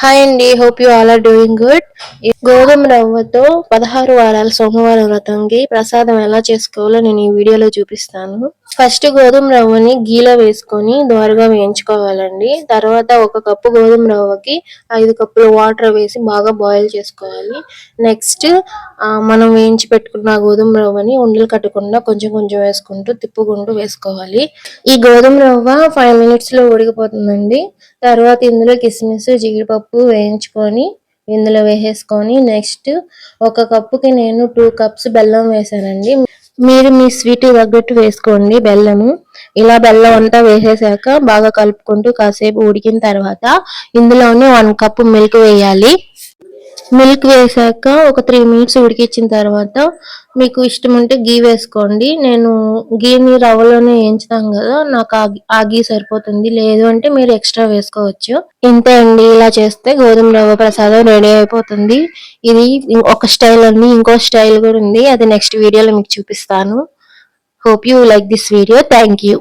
Hi అండి hope you all are doing good గోధుమ రవ్వతో పదహారు వారాల సోమవారం వ్రతంకి ప్రసాదం ఎలా చేసుకోవాలో నేను ఈ వీడియోలో చూపిస్తాను. ఫస్ట్ గోధుమ రవ్వని గీలో వేసుకొని దోరగా వేయించుకోవాలండి. తర్వాత ఒక కప్పు గోధుమ రవ్వకి ఐదు కప్పులు వాటర్ వేసి బాగా బాయిల్ చేసుకోవాలి. నెక్స్ట్ మనం వేయించి పెట్టుకున్న గోధుమ రవ్వని ఉండలు కట్టకుండా కొంచెం కొంచెం వేసుకుంటూ తిప్పుకుంటూ వేసుకోవాలి. ఈ గోధుమ రవ్వ ఫైవ్ మినిట్స్లో ఉడికిపోతుందండి. తర్వాత ఇందులో కిస్మిస్ జీడిపప్పు వేయించుకొని ఇందులో వేసేసుకొని నెక్స్ట్ ఒక కప్పుకి నేను టూ కప్స్ బెల్లం వేసానండి మీరు మీ స్వీట్ తగ్గట్టు వేసుకోండి బెల్లము. ఇలా బెల్లం అంతా వేసేసాక బాగా కలుపుకుంటూ కాసేపు ఉడికిన తర్వాత ఇందులోనే వన్ కప్ మిల్క్ వేయాలి. మిల్క్ వేసాక ఒక త్రీ మినిట్స్ ఉడికించిన తర్వాత మీకు ఇష్టం ఉంటే గీ వేసుకోండి. నేను గీని రవ్వలోనే వేయించుతాం కదా నాకు ఆ గీ సరిపోతుంది. లేదు అంటే మీరు ఎక్స్ట్రా వేసుకోవచ్చు. ఇంతే అండి ఇలా చేస్తే గోధుమ రవ్వ ప్రసాదం రెడీ అయిపోతుంది. ఇది ఒక స్టైల్ అండి ఇంకో స్టైల్ కూడా ఉంది. అది నెక్స్ట్ వీడియోలో మీకు చూపిస్తాను. Hope you like this video. Thank you.